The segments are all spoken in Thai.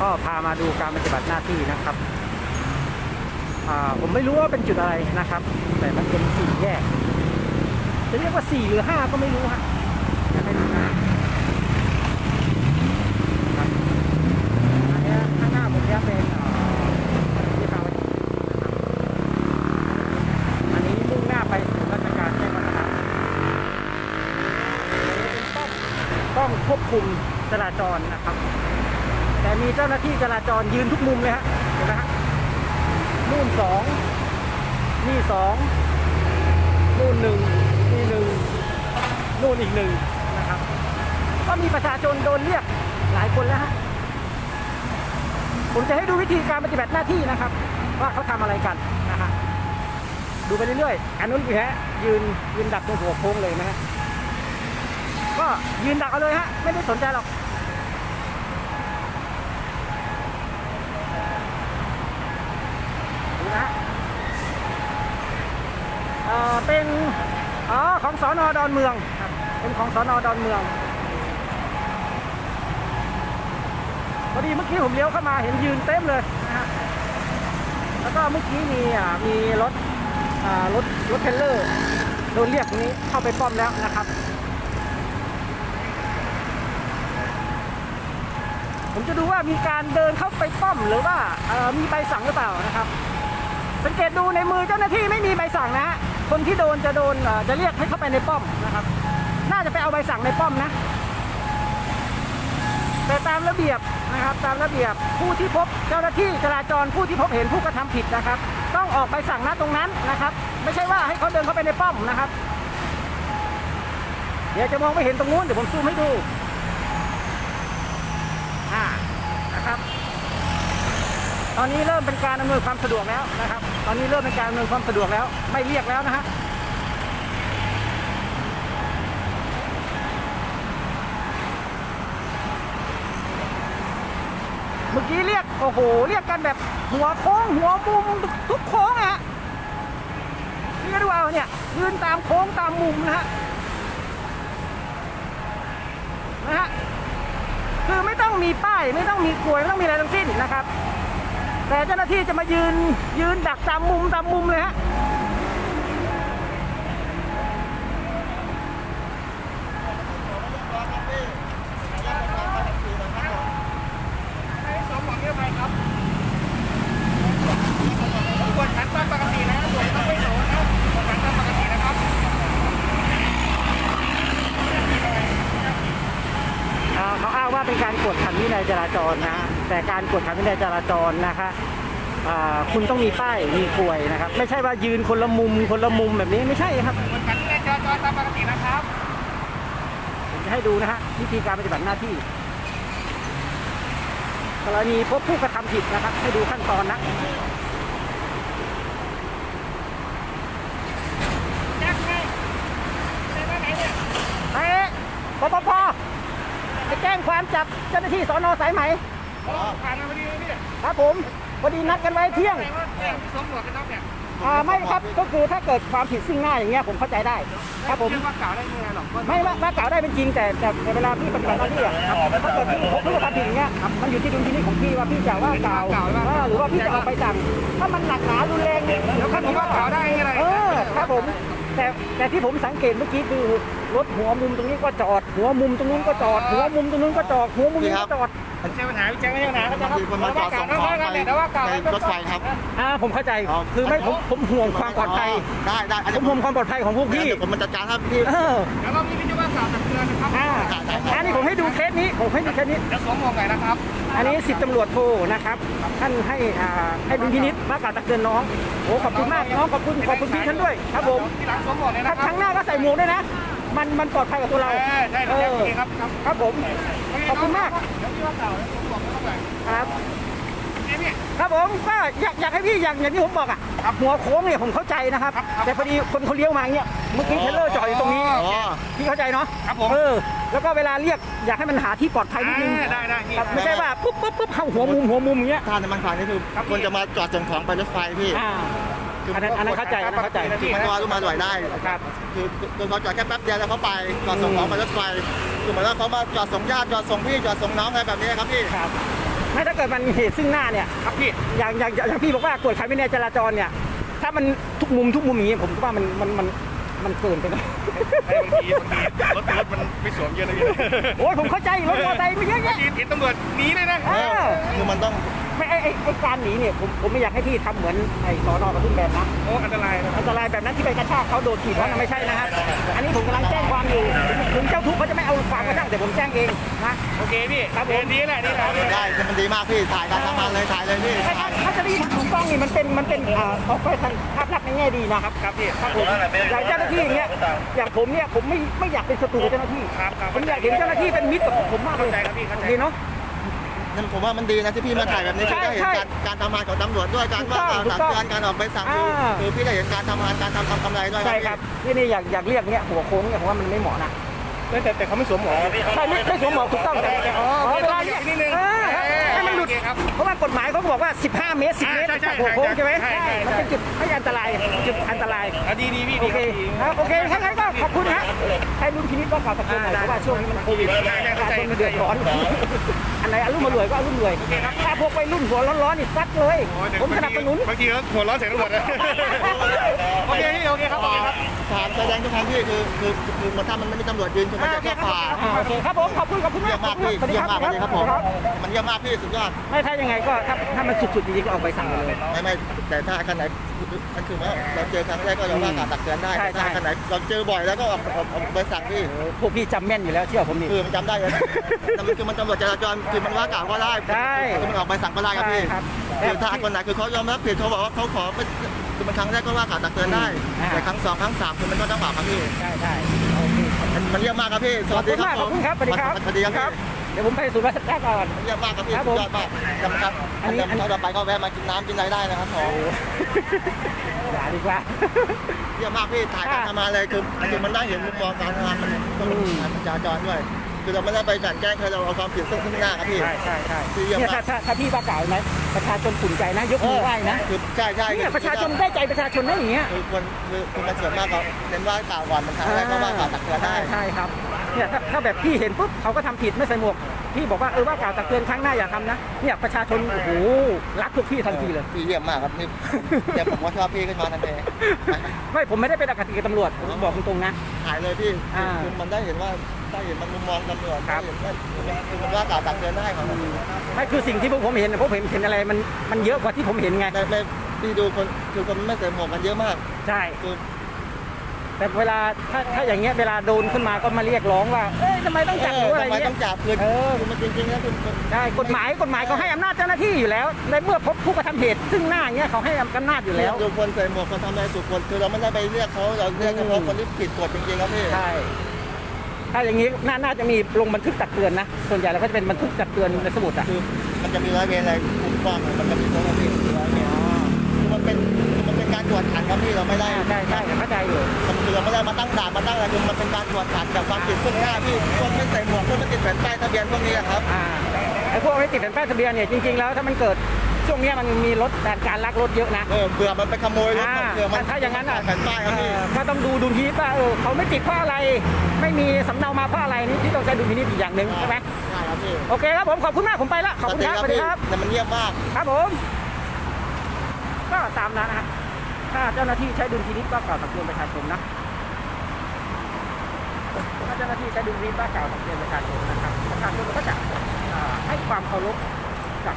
ก็พามาดูการปฏิบัติหน้าที่นะครับผมไม่รู้ว่าเป็นจุดอะไรนะครับ แต่มันเป็นสี่แยก จะเรียกว่าสี่หรือห้าก็ไม่รู้ฮะไม่รู้นะครับอันนี้ข้างหน้าผมนี้ยเป็นเอ่อที่พาวดีนะครับอันนี้มุ่งหน้าไปราชการแจ้งวัฒนะต้องต้องควบคุมจราจรนะครับ แต่มีเจ้าหน้าที่จราจรยืนทุกมุมเลยฮะเห็นไหมฮะนู่นสองนี่สองนู่นหนึ่งนี่หนึ่งนู่นอีกหนึ่งนะครับ ก็มีประชาชนโดนเรียกหลายคนแล้วฮะผมจะให้ดูวิธีการปฏิบัติหน้าที่นะครับ ว่าเขาทำอะไรกันนะฮะดูไปเรื่อยๆอันนู้นคือฮะยืนยืนดักตรงหัวโค้งเลยนะฮะก็ยืนดักเอาเลยฮะไม่ได้สนใจหรอก ดูนะฮะ เป็นอ๋อของสอนอดอนเมืองครับเป็นของสอนอดอนเมืองพอดีเมื่อกี้ผมเลี้ยวเข้ามาเห็นยืนเต็มเลยนะฮะแล้วก็เมื่อกี้มีอ่ามีรถอ่ารถรถเทรลเลอร์โดนเรียกตรงนี้เข้าไปป้อมแล้วนะครับ ผมจะดูว่ามีการเดินเข้าไปป้อมหรือว่ามีใบสั่งหรือเปล่านะครับ สังเกตดูในมือเจ้าหน้าที่ไม่มีใบสั่งนะฮะ คนที่โดนจะโดนจะเรียกให้เข้าไปในป้อมนะครับ น่าจะไปเอาใบสั่งในป้อมนะ แต่ตามระเบียบนะครับ ตามระเบียบผู้ที่พบเจ้าหน้าที่จราจรผู้ที่พบเห็นผู้กระทำผิดนะครับ ต้องออกใบสั่งณตรงนั้นนะครับ ไม่ใช่ว่าให้เขาเดินเข้าไปในป้อมนะครับ เดี๋ยวจะมองไม่เห็นตรงนู้นเดี๋ยวผมซูมให้ดูอ่านะครับ ตอนนี้เริ่มเป็นการอำนวยความสะดวกแล้วนะครับ ตอนนี้เริ่มเป็นการอำนวยความสะดวกแล้ว ไม่เรียกแล้วนะฮะเมื่อกี้เรียกโอ้โห เรียกกันแบบหัวโค้งหัวมุมทุกโค้งอะฮะนี่ดูเอาเนี่ยยืนตามโค้งตามมุมนะฮะนะฮะคือไม่ต้องมีป้ายไม่ต้องมีกลวยไม่ต้องมีอะไรทั้งสิ้นนะครับ แต่เจ้าหน้าที่จะมายืนยืนดักตามมุมตามมุมเลยฮะ สองหวังเยอะไปครับกดขันตามปกตินะตรวจต้องไม่โสนนะกดขันตามปกตินะครับ อ่าเขาอ้าง ว่าเป็นการกวดขันวินัยจราจรนะฮะแต่การกวดขันวินัยจราจรนะคะอ่าคุณต้องมีป้ายมีกลวยนะครับ ไม่ใช่ว่ายืนคนละมุมคนละมุมแบบนี้ไม่ใช่ครับกดขันในจราจรตามปกตินะครับผมจะให้ดูนะฮะวิธีการปฏิบัติหน้าที่ กรณีพบผู้กระทำผิดนะครับ ให้ดูขั้นตอนนะแจ็คไงไปไหนเนี่ยเอ๊ะปปพ ไปแจ้งความจับเจ้าหน้าที่สอนอสายไหมอ๋อผ่านมาพอดีเลยเนี่ยครับผมพอดีนัดกันไว้เที่ยงไหนว่าเนี่ยสวมหมวกกันน็อกเนี่ยอ่าไม่ครับก็คือถ้าเกิดความผิดซึ่งหน้าอย่างเงี้ยผมเข้าใจได้ ครับผม เรียกว่ากล่าวได้ยังไงหรอกไม่ว่าว่ากล่าวได้เป็นจริงแต่แต่แต่เวลาพี่ปฏิบัติหน้าที่อะถ้าเกิดพี่พบผู้กระทำผิดอย่างเงี้ยมันอยู่ที่ดุลพินิจของพี่ว่าพี่จะว่ากล่าวเออหรือว่าพี่จะออกไปสั่งถ้ามันหนักหนารุนแรงเนี่ยแล้วคันนี้ว่ากล่าวได้ยังไงเออครับผม แต่แต่ที่ผมสังเกตเมื่อกี้คือรถหัวมุมตรงนี้ก็จอด หัวมุมตรงนู้นก็จอด หัวมุมตรงนู้นก็จอด หัวมุมนี้ก็จอดเจอปัญหาเจอไม่ใช่ปัญหาบางทีคนมาจอดส่งของไปในรถไฟครับอ่าผมเข้าใจอ๋อคือไม่ผมผมห่วงความปลอดภัยได้ได้อันผนี้มห่วงความปลอดภัยของพวกพี่เดี๋ยวผมมันจัดการครับพี่เออเดี๋ยวเรามีพิ จารณากล่าวตักเตือนนะครับอ่าอันนี้ผมให้ดูเคสนี้ผมให้ดูเคสนี้เดี๋ยวสวมหมวกหน่อยนะครับ อันนี้สิบตำรวจโทนะครับ ท่านให้อ่าให้ดุลพินิษมากล่าวตักเตือนน้องโอ้ขอบคุณมากน้องขอบคุณขอบคุณพี่ท่านด้วยครับผมที่หลังสวมหมวกเลยถ้านะคครัรั้บงหน้าก็ใส่หมวกด้วยนะ มันมันปลอดภัยกับตัวเราเออใช่เอใช่อโอเคครับครับครับผมขอบคุณมากเดี๋ยวพี่ว่ากล่าวสวมหมวกเข้าไปครับเนี่ยเนี่ยครับผมก็อยากอยากให้พี่อย่างอย่างที่ผมบอกอะครับหัวโค้งเนี่ยผมเข้าใจนะครับครับครับแต่พอดีคนเขาเลี้ยวมาอย่างเงี้ย เมื่อกี้เทรลเลอร์จอดอยู่ตรงนี้อ๋อ พี่เข้าใจเนาะครับผม เออแล้วก็เวลาเรียกอยากให้มันหาที่ปลอดภัยนิดนึงอ่าได้ได้พี่ครับไม่ใช่ว่าปุ๊บปุ๊บปุ๊บเข้าหัวมุมหัวมุมอย่างเงี้ยถ้าน้ำมันผ่านนี่คือครับพี่ คนจะมาจอดส่งของไปรถไฟพี่อ่า อันนั้นอันนั้นเข้าใจอันนั้นเข้าใจ คือมันว่ารู้มาหน่วยได้ ครับ คือคือเขาจอดแค่แป๊บเดียวแล้วเขาไปจอดส่งของไปรถไฟคือเหมือนว่าเขามาจอดส่งญาติจอดส่งพี่จอดส่งน้องอะไรแบบนี้ครับพี่ ครับไม่ถ้าเกิดมันมีเหตุซึ่งหน้าเนี่ย ครับพี่อย่างอย่างอย่างอย่างพี่บอกว่ากวดขันวินัยจราจรเนี่ย ถ้ามันทุกมุมทุกมุมอย่างนี้ผมก็ว่ามันมันมัน มันเกินไปนะให้บางทีบางทีรถรถมันไม่สวมเยอะเลยพี่โอ้ยผมเข้าใจรถมอเตอร์ไซค์ไม่เยอะแยะทีเห็นตำรวจหนีเลยนะ เออ คือมันต้อง ไม่ไอ้ไอ้ไอ้การหนีเนี่ยผมผมไม่อยากให้พี่ทำเหมือนไอ้สอนอกระทุ่มแบนนะโอ้อันตรายนะอันตรายแบบนั้นที่ไปกระชากเขาโดนถีบเขานะไม่ใช่นะครับอันนี้ผมกำลังแจ้งความอยู่ถึงเจ้าทุกข์เขาจะไม่เอาความกระช่างแต่ผมแจ้งเองนะโอเคพี่ครับผมเดินดีแหละนี่แหละได้คือมันดีมากพี่ถ่ายการทำงานเลยถ่ายเลยพี่ถ้าถ้าถ้าจะได้ถูกต้องนี่มันเป็นมันเป็นอ่าออกไปทางภาพลักษณ์ในแง่ดีนะครับครับพี่ครับผมอย่างเจ้าหน้าที่อย่างเงี้ยอย่างผมเนี่ยผมไม่ไม่อยากเป็นศัตรูกับเจ้าหน้าที่ครับครับผมอยากเห็นเจ้าหน้าที่เป็นมิตรกับผมมากเลยเข้าใจครับพี่เข้าใจ ดีเนาะ นั่นผมว่ามันดีนะที่พี่มาถ่ายแบบนี้ใช่พี่ได้เห็นใช่การการทำงานของตำรวจด้วยการว่ากล่าวถูตักกต้องเตือนการออกไปสั่งคืออ่า คือพี่ได้เห็นการทำงานการทำทำกำไรด้วยใช่ครับนี่นี่อยากอยากเรียกเนี่ยหัวโค้งเนี่ยผมว่ามันไม่เหมาะนะแต่แต่เขาไม่สวมหมวกพี่ใช่ไม่ไม่สวมหมวกถูกต้องแต่แต่อ๋อเวลาเนี่ยนิด กฎหมายเขาบอกว่า 15 เมตร 10 เมตรใช่ใช่จากหัวโค้งใช่ไหมใช่ใช่มันเป็นจุดไม่อันตรายจุดอันตรายอะดีดีพี่โอดีเคครับดีครับโอเคถ้างั้นก็ขอบคุณนะฮะให้รุ่นพินิจก็กล่าวตะเกียบหน่อยเพราะว่าช่วงนี้มันโควิดประชาชนมันเดือดร้อนอันไหนอารมณ์มารวยก็อารมณ์รวยถ้าพวกวัยรุ่นหัวร้อนๆนี่ซัดเลยโอ้ยเดี๋ยวผมสนับสนุนบางทีเขาหัวเร้อนเสียงตำรวจนะโอเคพี่โอเคครับโอเคครับถามแสดงทุกครั้งพี่คือคือคือมันถ้ามันไม่มีตำรวจยืนคือมันจะเข้าป่าอ่าโอเคครับผมขอบคุณขอบคุณเยี่มายกมมากพี่สวัสดีเยี่ยคมรับมากเลยครับผมมันเยี่ยมมากพี่สุดยอดไม่ถ้ายังไงก็ถ้าถ้ามันสุดๆจริงๆก็เอาไปสั่งเลย ไม่ไม่แต่ถ้าคันไหนมันคือว่าเราเจอครั้งแรกก็เราว่ากล่าวตักเตือนได้ใช่แต่ถ้าใช่คันไหนเราเจอบ่อยแล้วก็ออกออกออกไปสั่งพี่พวกพี่จำแม่นอยู่แล้วเชื่อผมนี่ คือมันจำได้เลยแต่มันคือมันตำรวจจราจรคือมันว่ากล่าวก็ได้ใช่คือมันออกใบสั่งก็ได้ครับพี่ใช่ครับคือถ้าคนไหนคือเขายอมรับผิดเขาบอกว่าเขาขอเป็นคือมันครั้งแรกก็ว่ากล่าวตักเตือนได้ อ่า แต่ครั้งสองครั้งสามคือมันก็ต้องบอกครับพี่ ใช่ใช่โอเค มันมันเยี่ยมมากครับพี่สขอวับสคุดีณครับมากขอบคุณครับสวัสดีครับ สวัสดีครับเดี๋ยวผมไปสู่ราชการก่อน เยี่ยมมากครับพี่ครับสุผมดยอดมากจำครับอัอันนนี้นี้ต่อไปก็แวะมากินน้ำกินอะไรได้นะครับผมอย่าดีกว่า เยี่ยมมากพี่ถ่ายการทำงานเลยคือคือมันได้เห็นมุมมองการทำงานมันต้องอืมมันจราจรด้วย คือเราไม่ได้ไปกลันแกล้งใครเราเอาความผิดซึ่งขึ้นหน้าครับพี่ ใช่ใช่ใช่ที่เยี่ยมเนี่ยมาก ถ้าถ้าถ้าพี่ว่ากล่าวไหมประชาชนอุ่นใจนะยกมือไหว้นะคือใช่ใช่เนี่ยประชาชนได้ใจประชาชนได้อย่างเงี้ยคือคนคือคือมันส่วนมากก็เน้นว่ากล่าวก่อนมันครั้งแรกก็ว่ากล่าวตักเตือนได้ ใช่ใช่ครับ เนี่ยถ้าถ้าแบบพี่เห็นปุ๊บเขาก็ทำผิดไม่ใส่หมวกพี่บอกว่าเออว่ากล่าวตักเตือนครั้งหน้าอย่าทำนะเนี่ยประชาชนโอ้โหรักพวกพี่ทันทีเลยพี่เยี่ยมมากครับนี่เดี๋ยวผมว่าชอบพี่ขึ้นมาทันทีไม่ผมไม่ได้เป็นอคติกับตำรวจผมบอกตรงๆนะถ่ายเลยพี่อ่าคือมันได้เห็นว่าได้เห็นมันมุมมองตำรวจครับได้เห็นว่าคือมันคือมันว่ากล่าวตักเตือนได้ของมันไม่คือสิ่งที่พวกผมเห็นนะพวกผมเห็นอะไรมันมันเยอะกว่าที่ผมเห็นไงแต่ไม่พี่ดูคนคือคนไม่ใส่หมวกกันเยอะมากใช่คือ แต่เวลาถ้าถ้าอย่างเงี้ยเวลาโดนขึ้นมาก็มาเรียกร้องว่าเอ้ยทำไมต้องจับหรืออะไรทำไมเงี้ต้ย องจับคือเออ คือมันจริงๆแล้วคือมันใช่กฎหมายกฎหมายเขาให้อำนาจเจ้าหน้าที่อยู่แล้ว ในเมื่อพบผู้กระทำเหตุซึ่งหน้าอย่างเงี้ยเขาให้อำนาจอยู่แล้ว ดูคนใส่หมวกคนทำอะไรถูกคนคือเราไม่ได้ไปเรียกเขาเราเรียกเฉพาะคนที่ผิดกฎจริงๆครับพี่ ใช่ ถ้าอย่างนี้น่าน่าจะมีลงบันทึกตักเตือนนะ ส่วนใหญ่เราก็จะเป็นบันทึกตักเตือนในสมุดอะ คือมันจะมีร้อยเวรอะไรคุ้มครองมันจะมีเจ้าหน้าที่ร้อยเวรคือมันเป็นคือมันเป็นการตรวจขันครับพี่เราไม่ได้ใช่ใช่เข้าใจอยู่มันคือ เราไม่ได้มาตั้งด่านมาตั้งอะไรคือมันเป็นการตรวจขันจากความผิดซึ่งหน้าพี่พวกไม่ใส่หมวกพวกไม่ติดแผ่นป้ายทะเบียนพวกนี้อะครับอ่าไอ้พวกไม่ติดแผ่นป้ายทะเบียนเนี่ยจริงๆแล้วถ้ามันเกิดช่วงเนี้ยมันมีรถแต่การลักรถเยอะนะเออเผื่อมันไปขโมยรถอ่าเผื่อมันถ้าอย่างนั้นอะแผ่นป้ายครับพี่เออก็ต้องดูดุลพินิจว่าเออเขาไม่ติดเพราะอะไร ไม่มีสำเนามาเพราะอะไรนี่ที่ต้องใช้ดุลพินิจอีกอย่างหนึ่งใช่ไหมใช่ครับพี่โอเคครับผมขอบคุณมากผมไปละขอบคุณครับสวัสดีครับแต่มันเยี่ยมมากครับผมก็ตามนั้นนะครับถ้าเจ้าหน้าที่ใช้ดุลพินิจก็กล่าวตักเตือนประชาชนนะถ้าเจ้าหน้าที่ใช้ดุลพินิจก็กล่าวตักเตือนประชาชนนะครับประชาชนก็จะให้ความเคารพกับ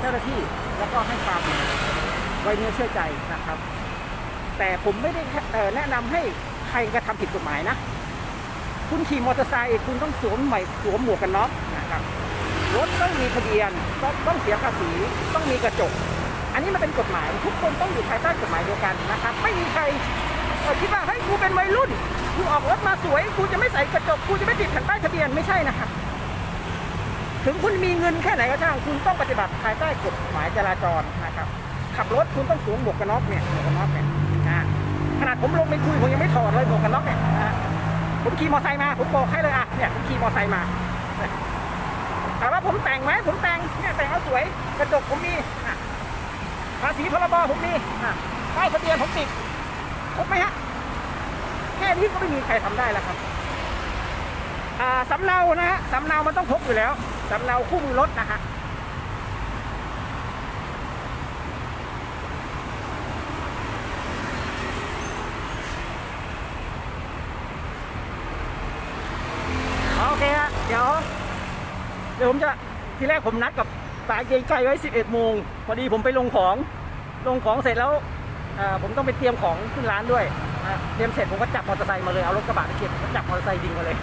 เจ้าหน้าที่แล้วก็ให้ความไว้เนื้อเชื่อใจนะครับ แต่ผมไม่ได้แนะนำให้ใครกระทำผิดกฎหมายนะคุณขี่มอเตอร์ไซค์คุณต้องสวมใหม่สวมหมวกกันน็อกนะครับรถต้องมีทะเบียนต้องต้องเสียภาษีต้องมีกระจก อันนี้มันเป็นกฎหมาย ทุกคนต้องอยู่ภายใต้กฎหมายเดียวกันนะครับ ไม่มีใคร อคิดว่าให้ยกูเป็นวัยรุ่นกูออกรถมาสวยกูจะไม่ใส่กระจกกูจะไม่ติดแผ่นป้ายทะเบียนไม่ใช่นะครับถึงคุณมีเงินแค่ไหนก็ช่างคุณต้องปฏิบัติภายใต้กฎหมายจราจรนะครับขับรถคุณต้องสวมหมวกกันน็อกเนี่ยหมวกกันน็อกเนี่ยนะขนาดผมลงไปคุยผมยังไม่ถอดเลยหมวกกันน็อกเนี่ยนะผมขี่มอเตอร์ไซค์มาผมบอกให้เลยอะเนี่ยผมขี่มอเตอร์ไซค์มาถามว่าผมแต่งไหมผมแต่งเนี่ยแต่งเอาสวยกระจกผมมีภาษีพรบผมมีป้ายทะเบียนผมติด ครบไหมฮะ แค่นี้ก็ไม่มีใครทำได้แล้วครับสำเนานะฮะสำเนามันต้องพกอยู่แล้วสำเนาคู่มือรถนะฮะโอเคฮะเดี๋ยว เดี๋ยวผมจะทีแรกผมนัดกับสายเกงใจไว้ 11 โมงพอดีผมไปลงของ ลงของเสร็จแล้ว ผมต้องไปเตรียมของขึ้นร้านด้วยเตรียมเสร็จผมก็จับมอเตอร์ไซค์มาเลย เอารถกระบะไปเก็บก็จับมอเตอร์ไซค์ดิ่งมาเลย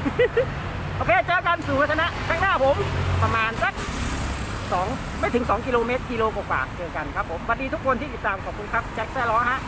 โอเคเจอกันสู่วัฒนะข้างหน้าผมประมาณสักสองไม่ถึง 2 กิโลเมตรกิโลกว่าเจอกันครับผมสวัสดีทุกคนที่ติดตามขอบคุณครับแจ็คแซ่ล้อฮะ